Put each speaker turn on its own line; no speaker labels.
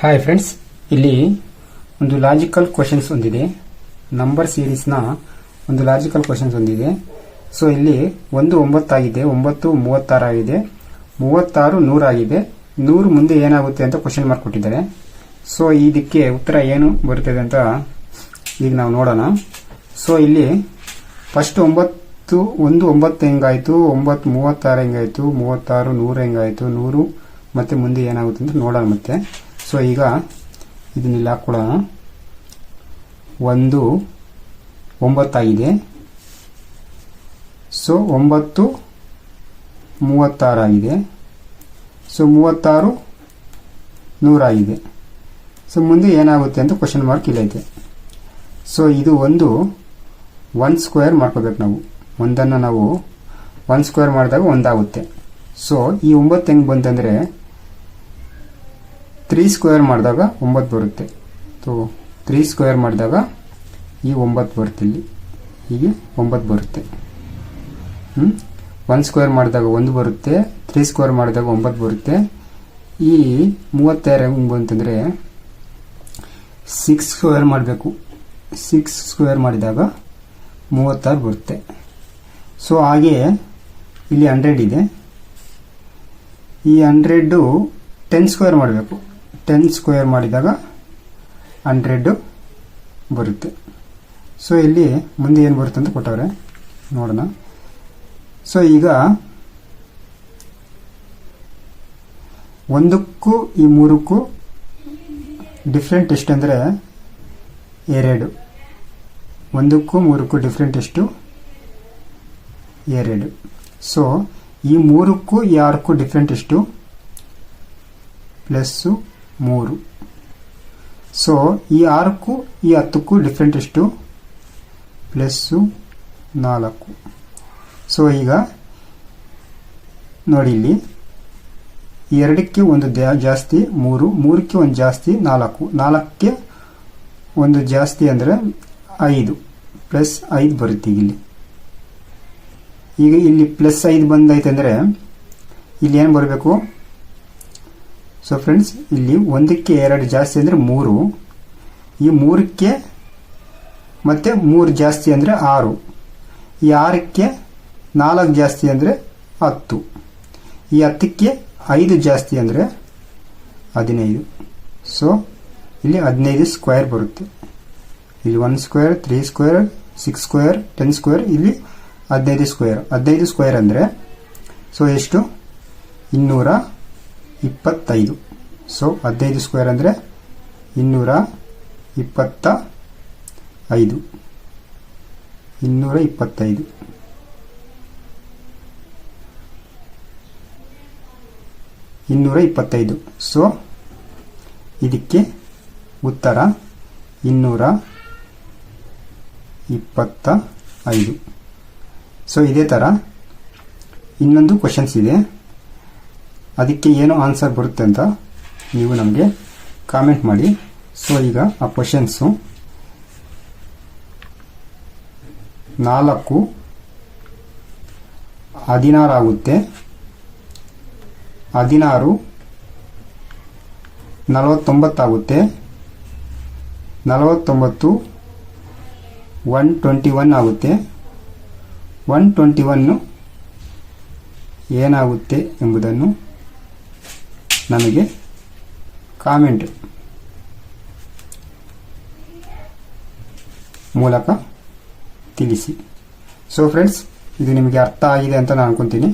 Hi friends ಇಲ್ಲಿ ಒಂದು logical questions ಒಂದಿದೆ. ನಂಬರ್ ಸೀರೀಸ್ನ ಒಂದು ಲಾಜಿಕಲ್ ಕ್ವಶನ್ಸ್ ಒಂದಿದೆ. ಸೊ ಇಲ್ಲಿ ಒಂದು ಒಂಬತ್ತಾಗಿದೆ ಒಂಬತ್ತು ಮೂವತ್ತಾರು ಆಗಿದೆ, ಮೂವತ್ತಾರು ನೂರಾಗಿದೆ ನೂರು ಮುಂದೆ ಏನಾಗುತ್ತೆ ಅಂತ ಕ್ವಶನ್ ಮಾರ್ಕ್ ಕೊಟ್ಟಿದ್ದಾರೆ. ಸೊ ಇದಕ್ಕೆ ಉತ್ತರ ಏನು ಬರುತ್ತದೆ ಅಂತ ಈಗ ನಾವು ನೋಡೋಣ. ಸೊ ಇಲ್ಲಿ ಫಸ್ಟ್ ಒಂಬತ್ತು, ಒಂದು ಒಂಬತ್ತು ಹೆಂಗಾಯಿತು, ಒಂಬತ್ತು ಮೂವತ್ತಾರು ಹೆಂಗಾಯಿತು, ಮೂವತ್ತಾರು ನೂರು ಹೆಂಗಾಯಿತು, ನೂರು ಮತ್ತೆ ಮುಂದೆ ಏನಾಗುತ್ತೆ ಅಂತ ನೋಡೋಣ ಮತ್ತೆ. ಸೊ ಈಗ ಇದನ್ನೆಲ್ಲ ಹಾಕ್ಕೊಳ್ಳೋಣ ಒಂದು ಒಂಬತ್ತಾಗಿದೆ ಸೊ ಒಂಬತ್ತು ಮೂವತ್ತಾರಾಗಿದೆ ಸೊ ಮೂವತ್ತಾರು ನೂರಾಗಿದೆ ಸೊ ಮುಂದೆ ಏನಾಗುತ್ತೆ ಅಂತ ಕ್ವಶನ್ ಮಾರ್ಕ್ ಇಲ್ಲೈತೆ. ಸೊ ಇದು ಒಂದು ಒನ್ ಸ್ಕ್ವೇರ್ ಮಾಡ್ಕೋಬೇಕು ನಾವು. ಒಂದನ್ನು ನಾವು ಒನ್ ಸ್ಕ್ವೇರ್ ಮಾಡಿದಾಗ ಒಂದಾಗುತ್ತೆ. ಸೊ ಈ ಒಂಬತ್ತು ಹೆಂಗೆ ಬಂತಂದರೆ ತ್ರೀ ಸ್ಕ್ವೇರ್ ಮಾಡಿದಾಗ ಒಂಬತ್ತು ಬರುತ್ತೆ. ಸೊ ತ್ರೀ ಸ್ಕ್ವೇರ್ ಮಾಡಿದಾಗ ಈ ಒಂಬತ್ತು ಬರುತ್ತೆ ಇಲ್ಲಿ. ಹೀಗೆ ಒಂಬತ್ತು ಬರುತ್ತೆ. ಹ್ಞೂ ಒನ್ ಸ್ಕ್ವೇರ್ ಮಾಡಿದಾಗ ಒಂದು ಬರುತ್ತೆ. ತ್ರೀ ಸ್ಕ್ವೇರ್ ಮಾಡಿದಾಗ ಒಂಬತ್ತು ಬರುತ್ತೆ. ಈ ಮೂವತ್ತಾರು ಹೆಂಗೆ ಬಂತಂದರೆ ಸಿಕ್ಸ್ ಸ್ಕ್ವೇರ್ ಮಾಡಬೇಕು. ಸಿಕ್ಸ್ ಸ್ಕ್ವೇರ್ ಮಾಡಿದಾಗ ಮೂವತ್ತಾರು ಬರುತ್ತೆ. ಸೊ ಹಾಗೆ ಇಲ್ಲಿ ಹಂಡ್ರೆಡ್ ಇದೆ. ಈ ಹಂಡ್ರೆಡ್ಡು ಟೆನ್ ಸ್ಕ್ವೇರ್ ಮಾಡಬೇಕು. ಟೆನ್ ಸ್ಕ್ವೇರ್ ಮಾಡಿದಾಗ ಹಂಡ್ರೆಡ್ಡು ಬರುತ್ತೆ. ಸೊ ಇಲ್ಲಿ ಮುಂದೆ ಏನು ಬರುತ್ತೆ ಅಂತ ಕೊಟ್ಟವ್ರೆ, ನೋಡೋಣ. ಸೊ ಈಗ ಒಂದಕ್ಕೂ ಈ ಮೂರಕ್ಕೂ ಡಿಫ್ರೆಂಟ್ ಎಷ್ಟಂದರೆ ಎರಡು ಒಂದಕ್ಕೂ ಮೂರಕ್ಕೂ ಡಿಫ್ರೆಂಟ್ ಎಷ್ಟು ಎರಡು ಸೊ ಈ ಮೂರಕ್ಕೂ ಈ ಆರಕ್ಕೂ ಡಿಫ್ರೆಂಟ್ ಎಷ್ಟು ಪ್ಲಸ್ಸು ಮೂರು. ಸೊ ಈ ಆರಕ್ಕೂ, ಈ ಹತ್ತಕ್ಕೂ ಡಿಫ್ರೆಂಟ್ ಎಷ್ಟು ಪ್ಲಸ್ಸು ನಾಲ್ಕು. ಸೊ ಈಗ ನೋಡಿ ಇಲ್ಲಿ. ಎರಡಕ್ಕೆ ಒಂದು ಜಾಸ್ತಿ ಮೂರು, ಮೂರಕ್ಕೆ ಒಂದು ಜಾಸ್ತಿ ನಾಲ್ಕು. ನಾಲ್ಕಕ್ಕೆ ಒಂದು ಜಾಸ್ತಿ ಅಂದರೆ ಐದು. ಪ್ಲಸ್ ಐದು ಬರುತ್ತೆ ಇಲ್ಲಿ. ಈಗ ಇಲ್ಲಿ ಪ್ಲಸ್ ಐದು ಬಂದೈತೆ ಅಂದರೆ, ಇಲ್ಲಿ ಏನು ಬರಬೇಕು? ಸೊ ಫ್ರೆಂಡ್ಸ್ ಇಲ್ಲಿ ಒಂದಕ್ಕೆ ಎರಡು ಜಾಸ್ತಿ ಅಂದರೆ ಮೂರು. ಈ ಮೂರಕ್ಕೆ ಮತ್ತೆ ಮೂರು ಜಾಸ್ತಿ ಅಂದರೆ ಆರು. ಈ ಆರಕ್ಕೆ ನಾಲ್ಕು ಜಾಸ್ತಿ ಅಂದರೆ ಹತ್ತು. ಈ ಹತ್ತಕ್ಕೆ ಐದು ಜಾಸ್ತಿ ಅಂದರೆ ಹದಿನೈದು. ಸೊ ಇಲ್ಲಿ ಹದಿನೈದು ಸ್ಕ್ವೇರ್ ಬರುತ್ತೆ. ಇಲ್ಲಿ one square three square six square ten square ಇಲ್ಲಿ ಹದಿನೈದು ಸ್ಕ್ವೇರ್ ಹದಿನೈದು ಸ್ಕ್ವೇರ್ ಅಂದರೆ ಸೊ ಎಷ್ಟು? ಇನ್ನೂರ ಇಪ್ಪತ್ತೈದು. ಸೊ ಹದಿನೈದು ಸ್ಕ್ವೇರ್ ಅಂದರೆ ಇನ್ನೂರ ಇಪ್ಪತ್ತ ಐದು ಇನ್ನೂರ ಇಪ್ಪತ್ತೈದು. ಇನ್ನೂರ ಇಪ್ಪತ್ತೈದು. ಸೊ ಇದಕ್ಕೆ ಉತ್ತರ ಇನ್ನೂರ ಇಪ್ಪತ್ತ ಐದು ಸೊ ಇದೇ ಥರ ಇನ್ನೊಂದು ಕ್ವಶನ್ಸ್ ಇದೆ. ಅದಕ್ಕೆ ಏನು ಆನ್ಸರ್ ಬರುತ್ತೆ ಅಂತ ನೀವು ನಮಗೆ ಕಾಮೆಂಟ್ ಮಾಡಿ. ಸೊ ಈಗ ಆ ಕ್ವಶನ್ಸು ನಾಲ್ಕು, ಹದಿನಾರು ಆಗುತ್ತೆ. ಹದಿನಾರು ನಲವತ್ತೊಂಬತ್ತಾಗುತ್ತೆ ನಲವತ್ತೊಂಬತ್ತು ಒನ್ ಟ್ವೆಂಟಿ ಒನ್ ಆಗುತ್ತೆ. ಒನ್ ಟ್ವೆಂಟಿ ಒನ್ನು ಏನಾಗುತ್ತೆ ಎಂಬುದನ್ನು ನಮಗೆ ಕಾಮೆಂಟ್ ಮೂಲಕ ತಿಳಿಸಿ. ಸೊ ಫ್ರೆಂಡ್ಸ್ ಇದು ನಿಮಗೆ ಅರ್ಥ ಆಗಿದೆ ಅಂತ ನಾನು ಅನ್ಕೊತೀನಿ.